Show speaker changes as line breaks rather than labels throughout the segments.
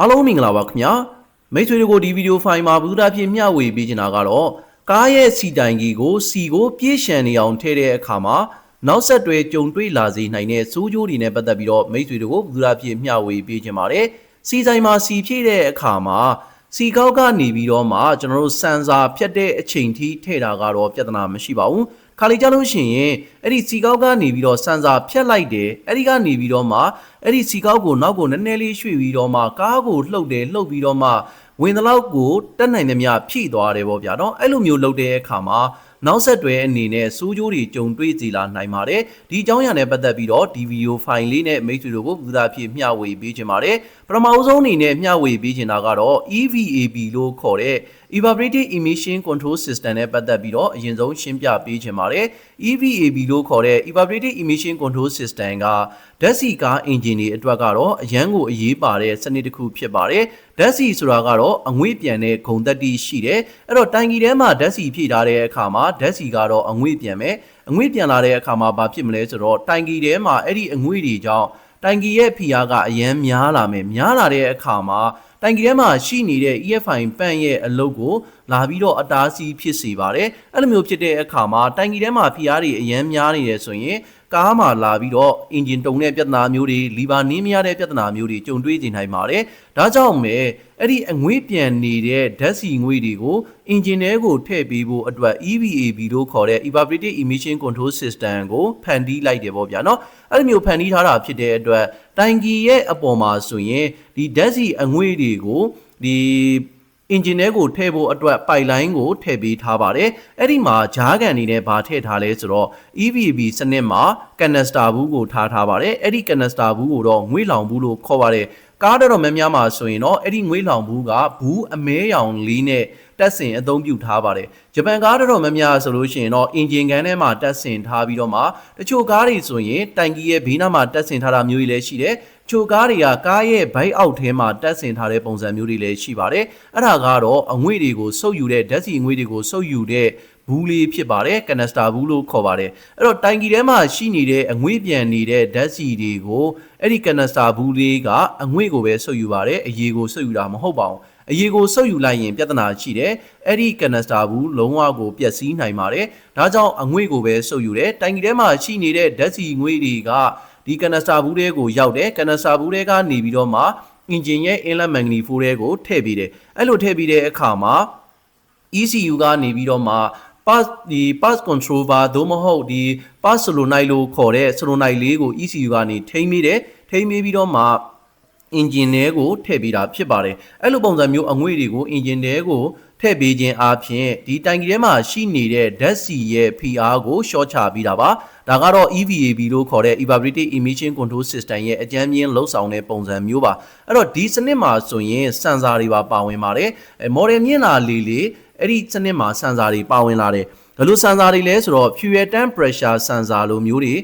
အားလုံးမင်္ဂလာပါခင်ဗျာမိတ်ဆွေတို့ကိုဒီဗီဒီယိုဖိုင်မှာဘုရားဖြစ်မျှဝေပေးချင်တာကတော့ကားရဲ့စီတိုင်ကြီးကိုစီကိုပြေးရှံနေအောင်ထည့်တဲ့အခါမှာနောက်ဆက်တွဲကြုံတွေ့လာစေနိုင်တဲ့စိုးကျိုးတွေနဲ့ပတ်သက်ပြီးတော့မိတ်ဆွေတို့ကိုဘုရားဖြစ်မျှဝေပေးချင်ပါတယ်စီဆိုင်မှာစီဖြည့်တဲ့အခါမှာ စီကောက်ကနေပြီးတော့မှကျွန်တော်တို့စံစာဖြတ်တဲ့အချိန်ထိထည့်တာကတော့ပြဿနာမရှိပါဘူးခါလေးကြလို့ရှိရင်အဲ့ဒီစီကောက်ကနေပြီးတော့စံစာဖြတ်လိုက်တယ်အဲ့ဒီကနေပြီးတော့မှအဲ့ဒီစီကောက်ကိုနောက်ကိုနည်းနည်းလေးရွှေ့ပြီးတော့မှကားကိုလှုပ်တယ်လှုပ်ပြီးတော့မှဝင်တဲ့လောက်ကိုတက်နိုင်သမျှဖြည့်သွားတယ်ပေါ့ဗျာနော်အဲ့လိုမျိုးလှုပ်တဲ့အခါမှာ နောက်ဆက်တွဲအနေနဲ့စိုးကျိုးတွေကြုံတွေ့စီလာနိုင်ပါတယ်ဒီအကြောင်းအရာနဲ့ပတ်သက်ပြီးတော့ဒီဗီဒီယိုဖိုင်လေးနဲ့မိတ်ဆွေတို့ကိုဘုရားဖြစ်မျှဝေပေးခြင်းပါတယ်ပထမအဆုံးအနေနဲ့မျှဝေပေးခြင်းတာကတော့ EVAB လို့ခေါ်တဲ့ Evaporative Emission Control System နဲ့ပတ်သက်ပြီးတော့အရင်ဆုံးရှင်းပြပေးခြင်းပါတယ် EVAB လို့ခေါ်တဲ့ Evaporative Emission Control System ကဓာတ်ဆီကားအင်ဂျင်တွေအတွက်ကတော့အရန်ကိုအရေးပါတဲ့စနစ်တစ်ခုဖြစ်ပါတယ်ဓာတ်ဆီဆိုတာကတော့အငွေ့ပြန်တဲ့ဂုံတက်တီရှိတယ်အဲ့တော့တိုင်ကီထဲမှာဓာတ်ဆီဖြည့်ထားတဲ့အခါမှာဓာတ်ဆီကတော့အငွေ့ပြန်မယ်အငွေ့ပြန်လာတဲ့အခါမှာဘာဖြစ်မလဲဆိုတော့တိုင်ကီထဲမှာအဲ့ဒီအငွေ့တွေကြောင့် တိုင်ကီရဲ့ဖိအားကအရန်များလာမယ်များလာတဲ့အခါမှာတိုင်ကီထဲမှာရှိနေတဲ့ EFI ပန့်ရဲ့အလုပ်ကိုလာပြီးတော့အတားဆီးဖြစ်စေပါတယ်အဲ့လိုမျိုးဖြစ်တဲ့အခါမှာတိုင်ကီထဲမှာဖိအားတွေအရန်များနေတယ်ဆိုရင် ကားမှာလာပြီးတော့အင်ဂျင်တုံတဲ့ပြဿနာမျိုးတွေလီဘာနင်းမရတဲ့ပြဿနာမျိုးတွေကြုံတွေ့နေနိုင်ပါတယ်ဒါကြောင့်ပဲအဲ့ဒီအငွေ့ပြန်နေတဲ့ဓာတ်ဆီငွေတွေကိုအင်ဂျင်ထဲကိုထည့်ပေးဖို့အတွက် EVAB လို့ခေါ်တဲ့ Evaporative Emission Control System ကိုဖန်တီးလိုက်တယ်ပေါ့ဗျာနော်အဲ့လိုမျိုးဖန်တီးထားတာဖြစ်တဲ့အတွက်တိုင်ကီရဲ့အပေါ်မှာဆိုရင်ဒီဓာတ်ဆီအငွေ့တွေကိုဒီ အင်ဂျင်ထဲကိုထည့်ဖို့အတွက်ပိုက်လိုင်းကိုထည့်ပေးထားပါတယ်အဲ့ဒီမှာဂျားကန်အနေနဲ့ဗာထည့်ထားလဲဆိုတော့ EVB စနစ်မှာကန်နစတာဘူးကိုထားထားပါတယ်အဲ့ဒီကန်နစတာဘူးကိုတော့ငွေလောင်ဘူးလို့ခေါ်ပါတယ်ကားတော်တော်များများမှာဆိုရင်တော့အဲ့ဒီငွေလောင်ဘူးကဘူးအမဲရောင်လေးနဲ့ တက်ဆင်အသုံးပြုထားပါတယ်ဂျပန်ကားတော်တော်များများဆိုလို့ရှိရင်တော့အင်ဂျင်ကန်ထဲမှာတက်ဆင်ထားပြီးတော့မှတချို့ကားတွေဆိုရင်တိုင်ကီရဲ့ဘေးနားမှာတက်ဆင်ထားတာမျိုးကြီးလည်းရှိတယ်ချိုကားတွေကကားရဲ့ဘိုက်အောက်ထဲမှာတက်ဆင်ထားတဲ့ပုံစံမျိုးတွေလည်းရှိပါတယ်အဲ့ဒါကတော့အငွေ့တွေကိုစုပ်ယူတဲ့ဓာတ်ဆီအငွေ့တွေကိုစုပ်ယူတဲ့ဘူးလေးဖြစ်ပါတယ်ကနစတာဘူးလို့ခေါ်ပါတယ်အဲ့တော့တိုင်ကီထဲမှာရှိနေတဲ့အငွေ့ပြန်နေတဲ့ဓာတ်ဆီတွေကိုအဲ့ဒီကနစတာဘူးလေးကအငွေ့ကိုပဲဆုပ်ယူပါတယ်အရေကိုဆုပ်ယူတာမဟုတ်ပါဘူး အရေကိုဆုပ်ယူလိုက်ရင်ပြဿနာရှိတယ်အဲ့ဒီကနစတာဘူးလုံးဝကိုပျက်စီးနိုင်ပါတယ်ဒါကြောင့်အငွေ့ကိုပဲဆုပ်ယူတယ်တိုင်ကီထဲမှာရှိနေတဲ့ဓာတ်ဆီငွေ့တွေကဒီကနစတာဘူးတွေကိုရောက်တယ်ကနစတာဘူးတွေကနေပြီးတော့မှအင်ဂျင်ရဲ့အင်လက်မန်ဂနီဖိုးတွေကိုထည့်ပြီးတယ်အဲ့လိုထည့်ပြီးတဲ့အခါမှာ ECU ကနေပြီးတော့မှ pass ဒီ pass control bar သို့မဟုတ်ဒီ pass solenoid လို့ခေါ်တဲ့ solenoid လေးကို ECU ကနေထိမ့်မိတယ်ထိမ့်မိပြီးတော့မှ အင်ဂျင်ထဲကိုထည့်ပေးတာဖြစ်ပါတယ်အဲ့လိုပုံစံမျိုးအငွေ့တွေကိုအင်ဂျင်ထဲကိုထည့်ပေးခြင်းအပြင်ဒီတိုင်ကီထဲမှာရှိနေတဲ့ဓာတ်ဆီရဲ့ PR ကိုရှော့ချပေးတာပါဒါကတော့ EVAB လို့ခေါ်တဲ့ Evaporative Emission Control System ရဲ့အကြမ်းမြင့်လှုပ်ဆောင်တဲ့ပုံစံမျိုးပါအဲ့တော့ဒီစနစ်မှာဆိုရင်စန်ဆာတွေပါပါဝင်ပါတယ်အဲ model မြင့်လာလေလေအဲ့ဒီစနစ်မှာစန်ဆာတွေပါဝင်လာတယ်ဘယ်လိုစန်ဆာတွေလဲဆိုတော့ fuel tank pressure sensor လိုမျိုးတွေ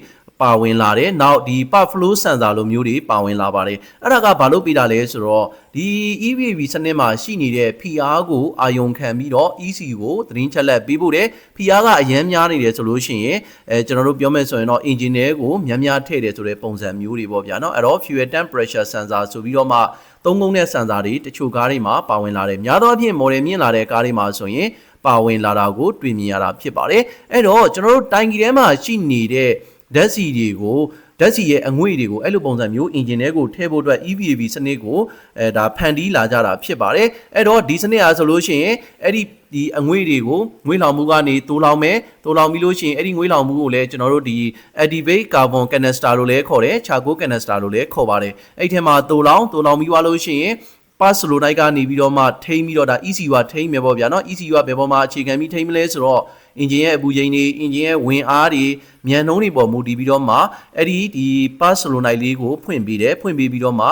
ပါဝင်လာတယ်။နောက်ဒီ part flow sensor လိုမျိုးတွေပါဝင်လာပါတယ်။အဲ့ဒါကဘာလို့ပြတာလဲဆိုတော့ဒီ EVB စနစ်မှာရှိနေတဲ့ PR ကိုအာယုံခံပြီးတော့ EC ကိုသတင်းချက်လက်ပေးဖို့တယ်။ PR ကအရန်များနေတယ်ဆိုလို့ရှိရင်အဲကျွန်တော်တို့ပြောမယ်ဆိုရင်တော့ engine တွေကိုများများထည့်တယ်ဆိုတဲ့ပုံစံမျိုးတွေပေါ့ဗျာနော်။အဲ့တော့ fuel tank pressure sensor ဆိုပြီးတော့မှသုံးကုန်းတဲ့ sensor တွေတချို့ကားတွေမှာပါဝင်လာတယ်။များသောအားဖြင့် model မြင့်လာတဲ့ကားတွေမှာဆိုရင်ပါဝင်လာတာကိုတွေ့မြင်ရတာဖြစ်ပါတယ်။အဲ့တော့ကျွန်တော်တို့တိုင်ကီထဲမှာရှိနေတဲ့ ဓာတ်ဆီတွေကိုဓာတ်ဆီရဲ့အငွေ့တွေကိုအဲ့လိုပုံစံမျိုးအင်ဂျင်ထဲကိုထည့်ဖို့အတွက် EVAB စနစ်ကိုအဲဒါဖန်တီးလာကြတာဖြစ်ပါတယ်အဲ့တော့ဒီစနစ်အားဆိုလို့ရှိရင်အဲ့ဒီဒီအငွေ့တွေကိုငွေလောင်မှုကနေတိုးလောင်မယ်တိုးလောင်ပြီးလို့ရှိရင်အဲ့ဒီငွေလောင်မှုကိုလည်းကျွန်တော်တို့ဒီ activate carbon canister လို့လည်းခေါ်တယ် charcoal canister လို့လည်းခေါ်ပါတယ်အဲ့ထဲမှာတိုးလောင်တိုးလောင်ပြီးသွားလို့ရှိရင် ပါစလိုနိုက်ကနေပြီးတော့မှထိမ့်ပြီးတော့ဒါ ECU ကထိမ့်မယ်ပေါ့ဗျာနော် ECU ကဘယ်ပေါ်မှာအခြေခံပြီးထိမ့်မလဲဆိုတော့အင်ဂျင်ရဲ့အပူချိန်တွေအင်ဂျင်ရဲ့ဝင်အားတွေမြန်နှုန်းတွေပေါ်မူတည်ပြီးတော့မှအဲ့ဒီဒီပါစလိုနိုက်လေးကိုဖွင့်ပေးတယ်ဖွင့်ပေးပြီးတော့မှ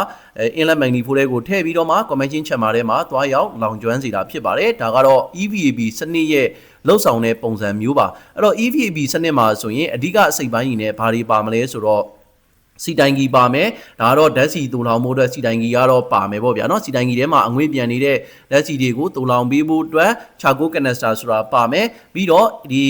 အင်လက်မန်နီဖိုးလေးကိုထည့်ပြီးတော့မှ convention chamber ထဲမှာသွားရောက်လောင်ကျွမ်းစေတာဖြစ်ပါတယ်ဒါကတော့ EVAB စနစ်ရဲ့လောက်ဆောင်တဲ့ပုံစံမျိုးပါအဲ့တော့ EVAB စနစ်မှာဆိုရင်အဓိကအစိတ်ပိုင်းရင်နဲ့ဘာတွေပါမလဲဆိုတော့ စီတိုင်ကြီးပါမယ်ဒါကတော့ဓာတ်စီတူလောင်မှုအတွက်စီတိုင်ကြီးကတော့ပါမယ်ပေါ့ဗျာเนาะစီတိုင်ကြီးထဲမှာအငွေ့ပြန်နေတဲ့ဓာတ်စီတွေကိုတူလောင်ပေးဖို့အတွက်ချာကိုကနက်စတာဆိုတာပါမယ်ပြီးတော့ဒီ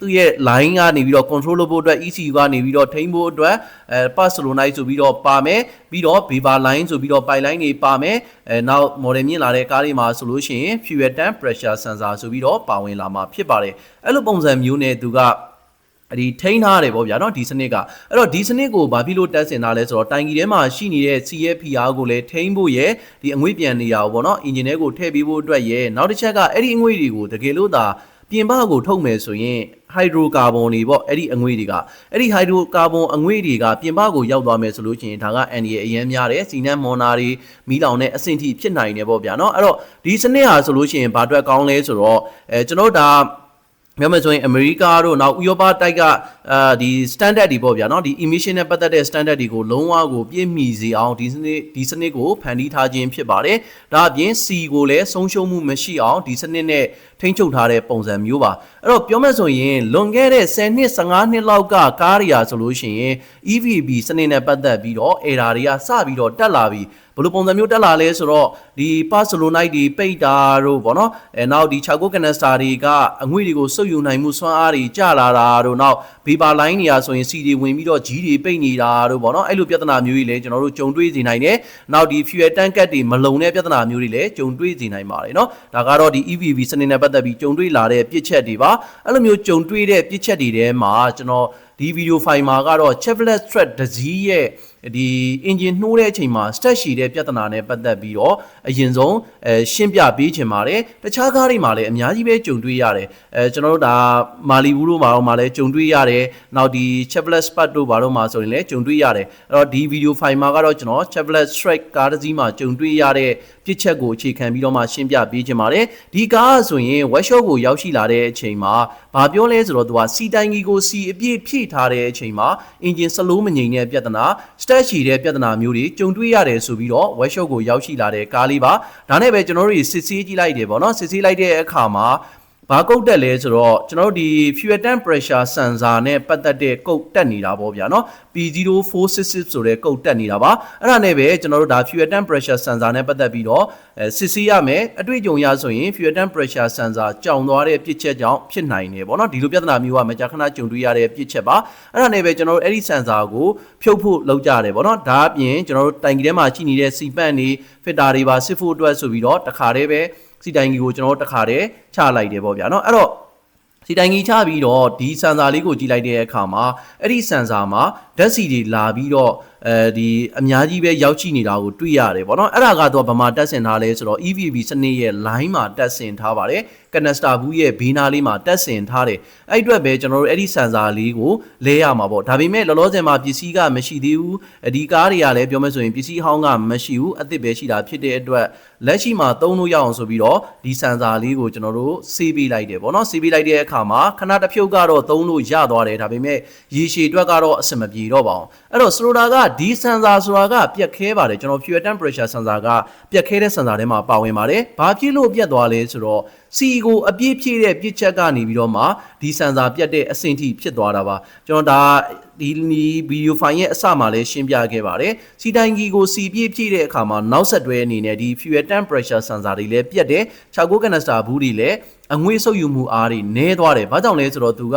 သူ့ရဲ့ line ကနေပြီးတော့ control လုပ်ဖို့အတွက် ECU ကနေပြီးတော့ထိန်းဖို့အတွက်အဲ pass solenoid ဆိုပြီးတော့ပါမယ်ပြီးတော့ vapor line ဆိုပြီးတော့ pipe line တွေပါမယ်အဲနောက် model မြင့်လာတဲ့ကားတွေမှာဆိုလို့ရှိရင် fuel tank pressure sensor ဆိုပြီးတော့ပါဝင်လာမှာဖြစ်ပါတယ်အဲ့လိုပုံစံမျိုးနဲ့သူက အ ဒီထိန်းထားရတယ်ပေါ့ဗျာเนาะဒီစနစ်ကအဲ့တော့ဒီစနစ်ကိုဘာဖြစ်လို့တက်ဆင်ထားလဲဆိုတော့တိုင်ကြီးထဲမှာရှိနေတဲ့ CFPR ကိုလည်းထိန်းဖို့ရယ်ဒီအငွေ့ပြန်နေတာပေါ့เนาะအင်ဂျင်ထဲကိုထည့်ပေးဖို့အတွက်ရယ်နောက်တစ်ချက်ကအဲ့ဒီအငွေ့တွေကိုတကယ်လို့သာပြင်ပကိုထုတ်မယ်ဆိုရင်ဟိုက်ဒရိုကာဗွန်တွေပေါ့အဲ့ဒီအငွေ့တွေကအဲ့ဒီဟိုက်ဒရိုကာဗွန်အငွေ့တွေကပြင်ပကိုရောက်သွားမယ်ဆိုလို့ရှိရင်ဒါကအန်ဒီရဲ့အရင်များတယ်စီနန်မွန်နာတွေမီးလောင်တဲ့အဆင့်ထိဖြစ်နိုင်တယ်ပေါ့ဗျာเนาะအဲ့တော့ဒီစနစ်ဟာဆိုလို့ရှိရင်ဘာအတွက်ကောင်းလဲဆိုတော့အဲကျွန်တော်တို့ဒါ ပြောမယ်ဆိုရင်အမေရိကတို့နောက်ဥရောပတိုက်ကအာဒီ standard တွေပေါ့ဗျာเนาะဒီ emission နဲ့ပတ်သက်တဲ့ standard တွေကိုလုံးဝကိုပြည့်မီစေအောင်ဒီစနစ်ဒီစနစ်ကိုဖန်တီးထားခြင်းဖြစ်ပါတယ်။ဒါအပြင် C ကိုလည်းဆုံးရှုံးမှုမရှိအောင်ဒီစနစ်နဲ့ထိန်းချုပ်ထားတဲ့ပုံစံမျိုးပါ။အဲ့တော့ပြောမယ်ဆိုရင်လွန်ခဲ့တဲ့10နှစ်15နှစ်လောက်ကကားတွေရာဆိုလို့ရှိရင် EVB စနစ်နဲ့ပတ်သက်ပြီးတော့ error တွေကစပြီးတော့တက်လာပြီး ဘယ်လိုပုံစံမျိုးတက်လာလဲဆိုတော့ဒီ pass solenoid တွေပိတ်တာတို့ဗောနော်အဲနောက်ဒီ6 canister တွေကအငွေ့တွေကိုစုပ်ယူနိုင်မှုစွမ်းအားတွေကျလာတာတို့နောက် vapor line တွေရာဆိုရင် C တွေဝင်ပြီးတော့ G တွေပိတ်နေတာတို့ဗောနော်အဲ့လိုပြဿနာမျိုးတွေလည်းကျွန်တော်တို့ကြုံတွေ့စေနိုင်တယ်နောက်ဒီ fuel tank ကတ်တွေမလုံတဲ့ပြဿနာမျိုးတွေလည်းကြုံတွေ့စေနိုင်ပါတယ်เนาะဒါကတော့ဒီ EVB စနစ်နဲ့ပတ်သက်ပြီးကြုံတွေ့လာတဲ့ပြစ်ချက်တွေပါအဲ့လိုမျိုးကြုံတွေ့တဲ့ပြစ်ချက်တွေထဲမှာကျွန်တော်ဒီဗီဒီယိုဖိုင်မှာကတော့ Chevrolet Track တစ်စီးရဲ့ ဒီ engine နှိုးတဲ့အချိန်မှာ stat ရှိတဲ့ပြဿနာနဲ့ပတ်သက်ပြီးတော့အရင်ဆုံးအဲရှင်းပြပေးချင်ပါတယ်တခြားကားတွေမှာလည်းအများကြီးပဲကြုံတွေ့ရတယ်အဲကျွန်တော်တို့ဒါမာလီဘူးတို့မှာတော့မှာလည်းကြုံတွေ့ရတယ်နောက်ဒီ Chevrolet Spark တို့ဘာတို့မှာဆိုရင်လည်းကြုံတွေ့ရတယ်အဲ့တော့ဒီဗီဒီယိုဖိုင်မှာကတော့ကျွန်တော် Chevrolet Strike ကားတစ်စီးမှာကြုံတွေ့ရတဲ့ပြစ်ချက်ကိုအခြေခံပြီးတော့မှရှင်းပြပေးချင်ပါတယ်ဒီကားဆိုရင် workshop ကိုရောက်ရှိလာတဲ့အချိန်မှာဘာပြောလဲဆိုတော့သူကစီတိုင်ကြီးကိုစီအပြည့်ဖြည့်ထားတဲ့အချိန်မှာ engine စလုံးမငြိမ်တဲ့ပြဿနာ stat ရှိတဲ့ပြဿနာမျိုးတွေကြုံတွေ့ရတယ်ဆိုပြီးတော့ workshop ကိုရောက်ရှိလာတဲ့ကားလေးပါဒါနဲ့ပဲကျွန်တော်တို့စစ်ဆေးကြည့်လိုက်တယ်ပေါ့နော်စစ်ဆေးလိုက်တဲ့အခါမှာ ဘာကုတ်တက်လဲဆိုတော့ကျွန်တော်တို့ဒီ fuel tank pressure sensor နဲ့ပတ်သက်တဲ့ကုတ်တက်နေတာပေါ့ဗျာနော် P0466 ဆိုတဲ့ကုတ်တက်နေတာပါအဲ့ဒါနဲ့ပဲကျွန်တော်တို့ဒါ fuel tank pressure sensor နဲ့ပတ်သက်ပြီးတော့စစ်ဆေးရမယ်အတွေ့အကြုံရဆိုရင် fuel tank pressure sensor ကြောင်သွားတဲ့ပြစ်ချက်ကြောင့်ဖြစ်နိုင်တယ်ပေါ့နော်ဒီလိုပြဿနာမျိုးကမကြာခဏကြုံတွေ့ရတဲ့ပြစ်ချက်ပါအဲ့ဒါနဲ့ပဲကျွန်တော်တို့အဲ့ဒီ sensor ကိုဖြုတ်ဖို့လုပ်ကြတယ်ပေါ့နော်ဒါအပြင်ကျွန်တော်တို့တိုင်ကြီးထဲမှာရှိနေတဲ့စီပန့်တွေ fitter တွေပါစစ်ဖို့အတွက်ဆိုပြီးတော့တခါတည်းပဲ စီတိုင်ကြီးကိုကျွန်တော်တို့တခါတည်းချလိုက်တယ်ပေါ့ဗျာနော်အဲ့တော့စီတိုင်ကြီးချပြီးတော့ဒီစန်ဆာလေးကိုကြည့်လိုက်တဲ့အခါမှာအဲ့ဒီစန်ဆာမှာဓာတ်စီတွေလာပြီးတော့အဲဒီအများကြီးပဲရောက်ရှိနေတာကိုတွေ့ရတယ်ပေါ့နော်အဲ့ဒါကတော့ဗမာတက်ဆင်ထားလဲဆိုတော့ EVB စနစ်ရဲ့ line မှာတက်ဆင်ထားပါတယ်ကနစတာဘူးရဲ့ဘေးနားလေးမှာတက်ဆင်ထားတယ်အဲ့အတွက်ပဲကျွန်တော်တို့အဲ့ဒီစန်ဆာလေးကိုလဲရမှာပေါ့ဒါပေမဲ့လောလောဆယ်မှာပစ္စည်းကမရှိသေးဘူးဒီကားတွေကလည်းပြောမယ်ဆိုရင်ပစ္စည်းဟောင်းကမရှိဘူးအသစ်ပဲရှိတာဖြစ်တဲ့အတွက်လက်ရှိမှာသုံးလို့ရအောင်ဆိုပြီးတော့ဒီစန်ဆာလေးကိုကျွန်တော်တို့ဆေးပေးလိုက်တယ်ပေါ့နော်ဆေးပေးလိုက်တဲ့အခါမှာခဏတစ်ဖြုတ်ကတော့သုံးလို့ရသွားတယ်ဒါပေမဲ့ရေရှည်အတွက်ကတော့အဆင်မပြေတော့ပါအောင်အဲ့တော့စလိုတာကဒီဆန်ဆာဆိုတာကပြက်ခဲပါတယ်ကျွန်တော် fuel temperature ဆန်ဆာကပြက်ခဲတဲ့ဆန်ဆာထဲမှာပါဝင်ပါတယ်ဘာဖြစ်လို့ပြက်သွားလဲဆိုတော့ C ကိုအပြည့်ဖြည့်တဲ့ပြစ်ချက်ကနေပြီးတော့မှဒီဆန်ဆာပြတ်တဲ့အဆင့်ထိဖြစ်သွားတာပါကျွန်တော်ဒါဒီနီဗီဒီယိုဖိုင်ရဲ့အစမှာလည်းရှင်းပြခဲ့ပါတယ်စီတိုင်ကြီးကို C ပြည့်ဖြည့်တဲ့အခါမှာနောက်ဆက်တွဲအနေနဲ့ဒီ fuel temperature sensor တွေလည်းပြတ်တယ်6 canister ဘူးတွေလည်း အငွေ့ဆုပ်ယူမှုအားတွေနည်းသွားတယ်။ဘာကြောင့်လဲဆိုတော့သူက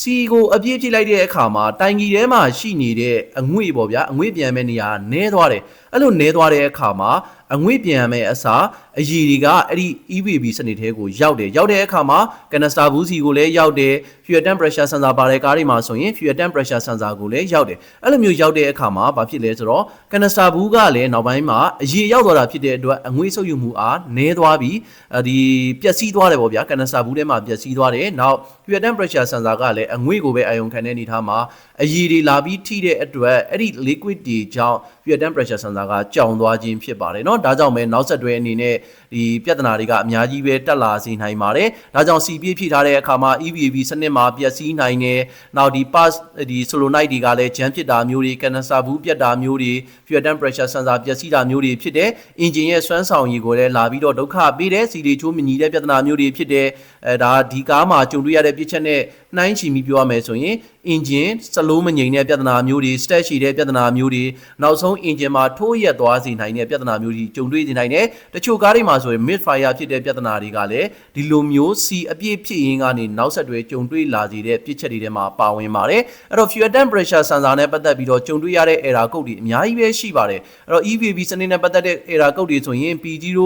စီကိုအပြည့်ပြည့်လိုက်တဲ့အခါမှာတိုင်ကြီးထဲမှာရှိနေတဲ့အငွေ့ပေါ့ဗျာအငွေ့ပြန်မဲ့နေရာနည်းသွားတယ်။အဲ့လိုနည်းသွားတဲ့အခါမှာအငွေ့ပြန်မဲ့အစားအရည်တွေကအဲ့ဒီ EVB စနစ်ထဲကိုရောက်တယ်။ရောက်တဲ့အခါမှာ canister ဘူးစီကိုလည်းရောက်တယ်။ fuel temperature sensor ပါတဲ့ကားတွေမှာဆိုရင် fuel temperature sensor ကိုလည်းရောက်တယ်။အဲ့လိုမျိုးရောက်တဲ့အခါမှာဘာဖြစ်လဲဆိုတော့ canister ဘူးကလည်းနောက်ပိုင်းမှာအရည်ရောက်သွားတာဖြစ်တဲ့အတွက်အငွေ့ဆုပ်ယူမှုအားနည်းသွားပြီးဒီပျက်စီးသွားတယ်ပေါ့ဗျာ canister ဘူးထဲမှာပျက်စီးသွားတယ်။နောက် fuel temperature sensor ကလည်းအငွေ့ကိုပဲအာရုံခံတဲ့အနေထားမှာအရည်တွေလာပြီးထိတဲ့အတွက်အဲ့ဒီ liquid တွေကြောင့် fuel temperature sensor ကကြောင်သွားခြင်းဖြစ်ပါတယ်เนาะဒါကြောင့်ပဲနောက်ဆက်တွဲအနေနဲ့ ဒီပြဿနာတွေကအများကြီးပဲတက်လာစေနိုင်ပါတယ်ဒါကြောင့် C ပြည့်ဖြည့်ထားတဲ့အခါမှာ EVAB စနစ်မှာပျက်စီးနိုင်တယ်နောက်ဒီ pass ဒီ solenoid တွေကလည်းဂျမ်ဖြစ်တာမျိုးတွေ condenser ဘူးပြတ်တာမျိုးတွေ fuel tank pressure sensor ပျက်စီးတာမျိုးတွေဖြစ်တယ်အင်ဂျင်ရဲ့စွမ်းဆောင်ရည်ကိုလည်းလာပြီးတော့ဒုက္ခပေးတယ်စီတွေချိုးမညီတဲ့ပြဿနာမျိုးတွေဖြစ်တယ်အဲဒါဒီကားမှာကြုံတွေ့ရတဲ့ပြစ်ချက်နဲ့နှိုင်းချီပြီးပြောရမယ်ဆိုရင်အင်ဂျင်စလုံးမငြိမ်တဲ့ပြဿနာမျိုးတွေ stat ရှိတဲ့ပြဿနာမျိုးတွေနောက်ဆုံးအင်ဂျင်မှာထိုးရက်သွားစေနိုင်တဲ့ပြဿနာမျိုးတွေကြုံတွေ့နေနိုင်တယ်တချို့ကားတွေမှာဆိုရင် mid fire ဖြစ်တဲ့ပြဿနာတွေကလည်းဒီလိုမျိုး C အပြည့်ဖြစ်ရင်းကနေနောက်ဆက်တွဲကြုံတွေ့လာစေတဲ့ပြစ်ချက်တွေထဲမှာပါဝင်ပါတယ်အဲ့တော့ fuel tank pressure sensor နဲ့ပတ်သက်ပြီးတော့ကြုံတွေ့ရတဲ့ error code တွေအများကြီးပဲရှိပါတယ်အဲ့တော့ EVB စနစ်နဲ့ပတ်သက်တဲ့ error code တွေဆိုရင် P0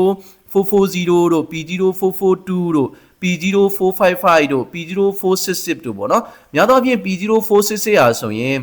440တို့ P0442 တို့ P0455 တို့ P0466 တို့ပေါ့နော်များသောအားဖြင့် P0466 ရာဆိုရင်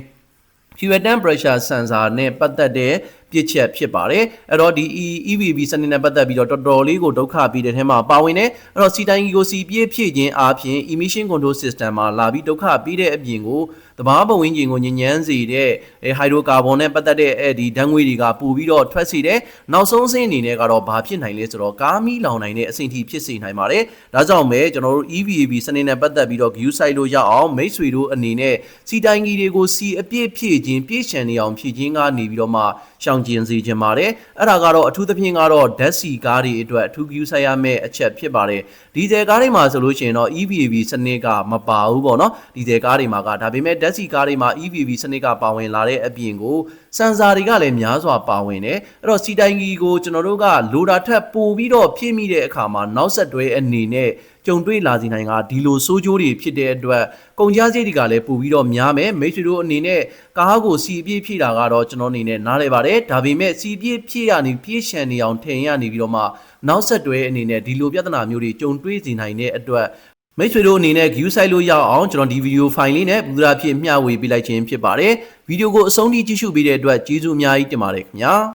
fuel tank pressure sensor နဲ့ပတ်သက်တဲ့ ပြစ်ချက်ဖြစ်ပါတယ်အဲ့တော့ဒီ EVB စနစ်နဲ့ပတ်သက်ပြီးတော့တော်တော်လေးကိုဒုက္ခပြီးတဲ့ထဲမှာပါဝင်တယ်အဲ့တော့စီတိုင်းကြီးကိုစီပြည့်ဖြည့်ခြင်းအပြင် emission control system မှာလာပြီးဒုက္ခပြီးတဲ့အပြင်ကိုတဘာပဝင်းကျင်ကိုညဉ့်ညမ်းစေတဲ့ဟိုက်ဒရိုကာဗွန်နဲ့ပတ်သက်တဲ့အဲဒီဓာတ်ငွေတွေကပို့ပြီးတော့ထွက်စေတယ်နောက်ဆုံးအဆင့်အနေနဲ့ကတော့ဘာဖြစ်နိုင်လဲဆိုတော့ကားမီလောင်နိုင်တဲ့အဆင့်ထိဖြစ်စေနိုင်ပါတယ်ဒါကြောင့်ပဲကျွန်တော်တို့ EVAB စနစ်နဲ့ပတ်သက်ပြီးတော့ view site လို့ရအောင်မိတ်ဆွေတို့အနေနဲ့စီတိုင်းကြီးတွေကိုစီအပြည့်ဖြည့်ခြင်းပြည့်ရှံနေအောင်ဖြည့်ခြင်းကနေပြီးတော့မှ ရှောင်ကျဉ်စေခြင်းပါတယ်အဲ့ဒါကတော့အထူးသဖြင့်ကတော့ဓာတ်စီကားတွေအတွက်အထူး view site ရမယ့်အချက်ဖြစ်ပါတယ်ဒီဇယ်ကားတွေမှာဆိုလို့ရှိရင်တော့ EVAB စနစ်ကမပါဘူးပေါ့နော်ဒီဇယ်ကားတွေမှာကဒါပေမဲ့ဓာတ်စီကားတွေမှာ EVAB စနစ်ကပါဝင်လာတဲ့အပြင်ကိုစန်ဆာတွေကလည်းများစွာပါဝင်တယ်အဲ့တော့စီတိုင်ကြီးကိုကျွန်တော်တို့ကလိုတာထက်ပိုပြီးတော့ဖြည့်မိတဲ့အခါမှာနောက်ဆက်တွဲအနေနဲ့ ကြုံတွေ့လာစီနိုင်ကဒီလိုစိုးကျိုးတွေဖြစ်တဲ့အတွက်ကုန်ကြစရိတ်တွေကလည်းပိုပြီးတော့များမယ်မိတ်ဆွေတို့အနေနဲ့ကားကိုစီအပြည့်ဖြည့်တာကတော့ကျွန်တော်အနေနဲ့နားလည်ပါတယ်ဒါပေမဲ့စီအပြည့်ဖြည့်ရနေပြည့်ရှံနေအောင်ထင်ရနေပြီးတော့မှနောက်ဆက်တွဲအနေနဲ့ဒီလိုပြဿနာမျိုးတွေကြုံတွေ့စီနိုင်တဲ့အတွက်မိတ်ဆွေတို့အနေနဲ့ view site လို့ရအောင်ကျွန်တော်ဒီဗီဒီယိုဖိုင်လေးနဲ့ဘူရာဖြစ်မျှဝေပေးလိုက်ခြင်းဖြစ်ပါတယ်ဗီဒီယိုကိုအဆုံးထိကြည့်ရှုပေးတဲ့အတွက်ကျေးဇူးအများကြီးတင်ပါတယ်ခင်ဗျာ